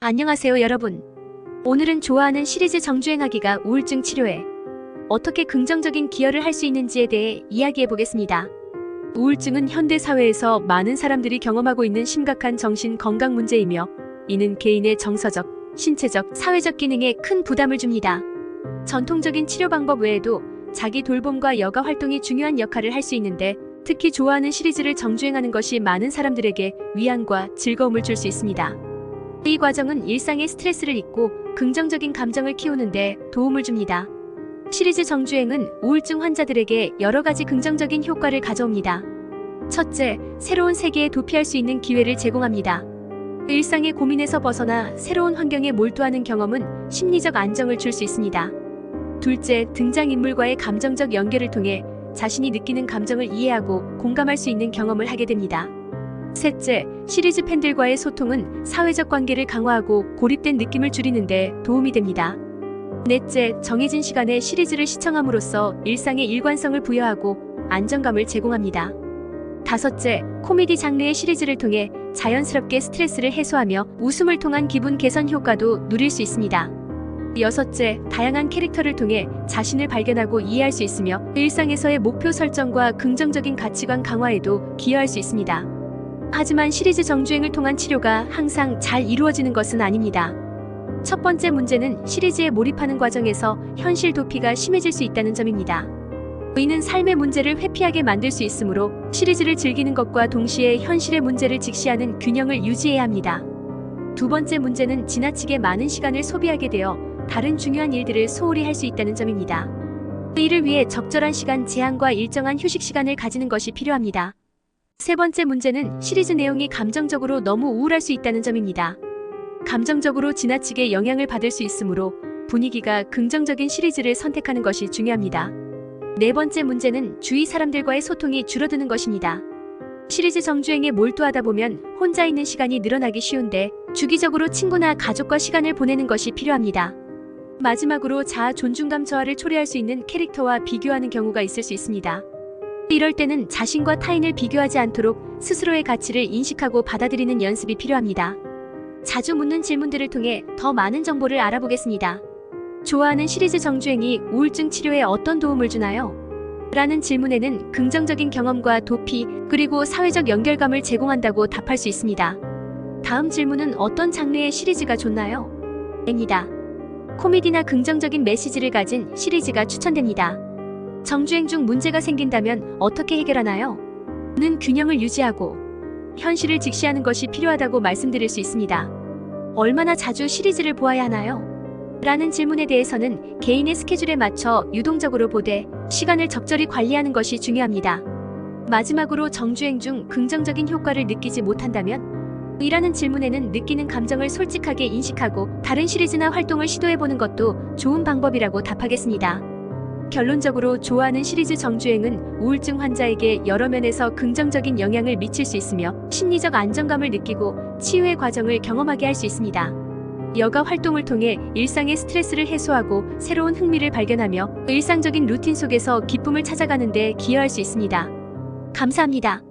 안녕하세요, 여러분. 오늘은 좋아하는 시리즈 정주행하기가 우울증 치료에 어떻게 긍정적인 기여를 할 수 있는지에 대해 이야기해 보겠습니다. 우울증은 현대 사회에서 많은 사람들이 경험하고 있는 심각한 정신 건강 문제이며 이는 개인의 정서적, 신체적, 사회적 기능에 큰 부담을 줍니다. 전통적인 치료 방법 외에도 자기 돌봄과 여가 활동이 중요한 역할을 할 수 있는데 특히 좋아하는 시리즈를 정주행하는 것이 많은 사람들에게 위안과 즐거움을 줄 수 있습니다. 이 과정은 일상의 스트레스를 잊고 긍정적인 감정을 키우는데 도움을 줍니다. 시리즈 정주행은 우울증 환자들에게 여러 가지 긍정적인 효과를 가져옵니다. 첫째, 새로운 세계에 도피할 수 있는 기회를 제공합니다. 일상의 고민에서 벗어나 새로운 환경에 몰두하는 경험은 심리적 안정을 줄 수 있습니다. 둘째, 등장인물과의 감정적 연결을 통해 자신이 느끼는 감정을 이해하고 공감할 수 있는 경험을 하게 됩니다. 셋째, 시리즈 팬들과의 소통은 사회적 관계를 강화하고 고립된 느낌을 줄이는데 도움이 됩니다. 넷째, 정해진 시간에 시리즈를 시청함으로써 일상에 일관성을 부여하고 안정감을 제공합니다. 다섯째, 코미디 장르의 시리즈를 통해 자연스럽게 스트레스를 해소하며 웃음을 통한 기분 개선 효과도 누릴 수 있습니다. 여섯째, 다양한 캐릭터를 통해 자신을 발견하고 이해할 수 있으며 일상에서의 목표 설정과 긍정적인 가치관 강화에도 기여할 수 있습니다. 하지만 시리즈 정주행을 통한 치료가 항상 잘 이루어지는 것은 아닙니다. 첫 번째 문제는 시리즈에 몰입하는 과정에서 현실 도피가 심해질 수 있다는 점입니다. 이는 삶의 문제를 회피하게 만들 수 있으므로 시리즈를 즐기는 것과 동시에 현실의 문제를 직시하는 균형을 유지해야 합니다. 두 번째 문제는 지나치게 많은 시간을 소비하게 되어 다른 중요한 일들을 소홀히 할 수 있다는 점입니다. 이를 위해 적절한 시간 제한과 일정한 휴식 시간을 가지는 것이 필요합니다. 세 번째 문제는 시리즈 내용이 감정적으로 너무 우울할 수 있다는 점입니다. 감정적으로 지나치게 영향을 받을 수 있으므로 분위기가 긍정적인 시리즈를 선택하는 것이 중요합니다. 네 번째 문제는 주위 사람들과의 소통이 줄어드는 것입니다. 시리즈 정주행에 몰두하다 보면 혼자 있는 시간이 늘어나기 쉬운데 주기적으로 친구나 가족과 시간을 보내는 것이 필요합니다. 마지막으로 자아 존중감 저하를 초래할 수 있는 캐릭터와 비교하는 경우가 있을 수 있습니다. 이럴 때는 자신과 타인을 비교하지 않도록 스스로의 가치를 인식하고 받아들이는 연습이 필요합니다. 자주 묻는 질문들을 통해 더 많은 정보를 알아보겠습니다. 좋아하는 시리즈 정주행이 우울증 치료에 어떤 도움을 주나요? 라는 질문에는 긍정적인 경험과 도피, 그리고 사회적 연결감을 제공한다고 답할 수 있습니다. 다음 질문은 어떤 장르의 시리즈가 좋나요? 입니다. 코미디나 긍정적인 메시지를 가진 시리즈가 추천됩니다. 정주행 중 문제가 생긴다면 어떻게 해결하나요? 는 균형을 유지하고 현실을 직시하는 것이 필요하다고 말씀드릴 수 있습니다. 얼마나 자주 시리즈를 보아야 하나요? 라는 질문에 대해서는 개인의 스케줄에 맞춰 유동적으로 보되 시간을 적절히 관리하는 것이 중요합니다. 마지막으로 정주행 중 긍정적인 효과를 느끼지 못한다면? 이라는 질문에는 느끼는 감정을 솔직하게 인식하고 다른 시리즈나 활동을 시도해보는 것도 좋은 방법이라고 답하겠습니다. 결론적으로 좋아하는 시리즈 정주행은 우울증 환자에게 여러 면에서 긍정적인 영향을 미칠 수 있으며 심리적 안정감을 느끼고 치유의 과정을 경험하게 할 수 있습니다. 여가 활동을 통해 일상의 스트레스를 해소하고 새로운 흥미를 발견하며 일상적인 루틴 속에서 기쁨을 찾아가는 데 기여할 수 있습니다. 감사합니다.